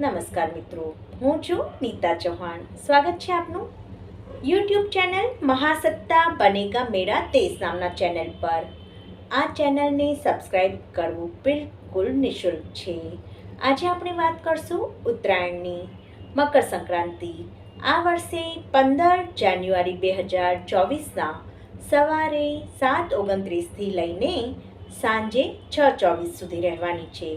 નમસ્કાર મિત્રો, હું છું નીતા ચૌહાણ. સ્વાગત છે આપનું યુટ્યુબ ચેનલ મહાસત્તા બનેગા મેરા દેશ નામના ચેનલ પર. આ ચેનલને સબસ્ક્રાઈબ કરવું બિલકુલ નિઃશુલ્ક છે. આજે આપણે વાત કરશું ઉત્તરાયણની મકર સંક્રાંતિ. આ વર્ષે પંદર જાન્યુઆરી બે હજાર ચોવીસના સવારે સાત ઓગણત્રીસથી લઈને સાંજે છ ચોવીસ સુધી રહેવાની છે.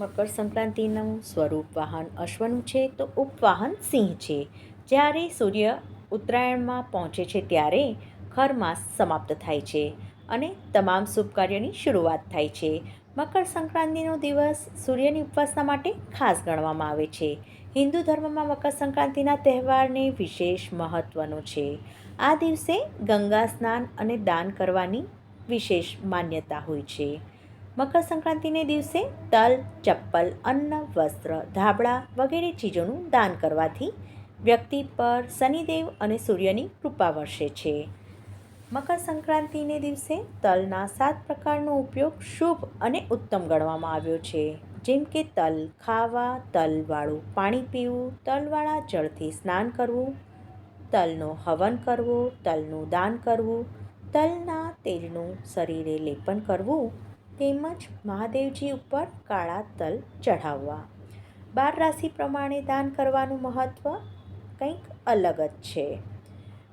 મકર સંક્રાંતિનું સ્વરૂપ વાહન અશ્વનું છે તો ઉપવાહન સિંહ છે. જ્યારે સૂર્ય ઉત્તરાયણમાં પહોંચે છે ત્યારે ખરમાસ સમાપ્ત થાય છે અને તમામ શુભ કાર્યની શરૂઆત થાય છે. મકર સંક્રાંતિનો દિવસ સૂર્યની ઉપવાસના માટે ખાસ ગણવામાં આવે છે. હિન્દુ ધર્મમાં મકર સંક્રાંતિના તહેવારને વિશેષ મહત્ત્વનો છે. આ દિવસે ગંગા સ્નાન અને દાન કરવાની વિશેષ માન્યતા હોય છે. મકર સંક્રાંતિને દિવસે તલ, ચપ્પલ, અન્ન, વસ્ત્ર, ધાબળા વગેરે ચીજોનું દાન કરવાથી વ્યક્તિ પર શનિદેવ અને સૂર્યની કૃપા વર્ષે છે. મકર સંક્રાંતિને દિવસે તલના સાત પ્રકારનો ઉપયોગ શુભ અને ઉત્તમ ગણવામાં આવ્યો છે. જેમ કે તલ ખાવા તલવાળું પાણી પીવું તલવાળા જળથી સ્નાન કરવું, તલનો હવન કરવો, તલનું દાન કરવું, તલના તેલનું શરીરે લેપન કરવું તેમજ મહાદેવજી ઉપર કાળા તલ ચઢાવવા. બાર રાશિ પ્રમાણે દાન કરવાનું મહત્ત્વ કંઈક અલગ જ છે.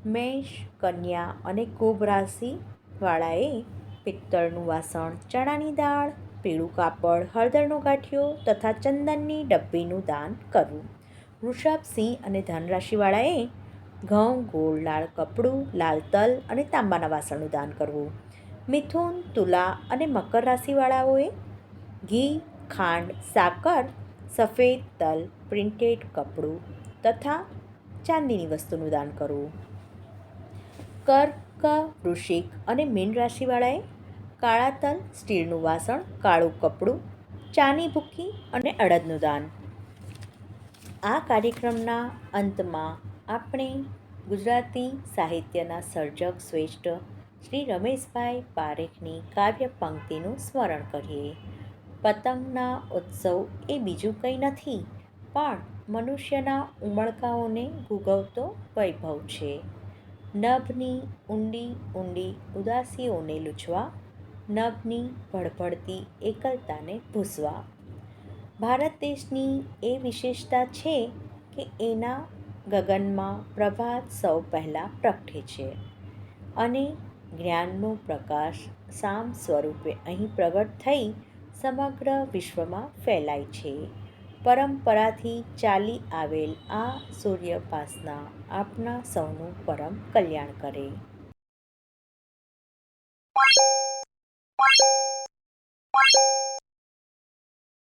મેષ, કન્યા અને કુંભ રાશિવાળાએ પિત્તળનું વાસણ, ચણાની દાળ, પીળું કાપડ, હળદરનો ગાંઠિયો તથા ચંદનની ડબ્બીનું દાન કરવું. વૃષભ સિંહ અને ધન રાશિવાળાએ ઘઉં, ગોળ લાલ કપડું, લાલ તલ અને તાંબાના વાસણનું દાન કરવું. મિથુન, તુલા અને મકર રાશિવાળાઓએ ઘી, ખાંડ, સાકર, સફેદ તલ, પ્રિન્ટેડ કપડું તથા ચાંદીની વસ્તુનું દાન કરવું. કર્ક, વૃશ્ચિક અને મીન રાશિવાળાએ કાળા તલ, સ્ટીલનું વાસણ, કાળું કપડું, ચાની ભૂકી અને અડદનું દાન. આ કાર્યક્રમના અંતમાં આપણે ગુજરાતી સાહિત્યના સર્જક શ્રેષ્ઠ શ્રી રમેશભાઈ પારેખની કાવ્ય પંક્તિનું સ્મરણ કરીએ. પતંગના ઉત્સવ એ બીજું કંઈ નથી, પણ મનુષ્યના ઉમળકાઓને ગુગવતો વૈભવ છે. નભની ઊંડી ઊંડી ઉદાસીઓને લૂછવા, નભની ભડભડતી એકલતાને ભૂસવા. ભારત દેશની એ વિશેષતા છે કે એના ગગનમાં પ્રભાત સૌ પહેલાં પ્રગટે છે. અને જ્ઞાનનો પ્રકાશ સામ સ્વરૂપે અહીં પ્રગટ થઈ સમગ્ર વિશ્વમાં ફેલાય છે. પરંપરાથી ચાલી આવેલ આ સૂર્યપાસના આપના સૌનું પરમ કલ્યાણ કરે.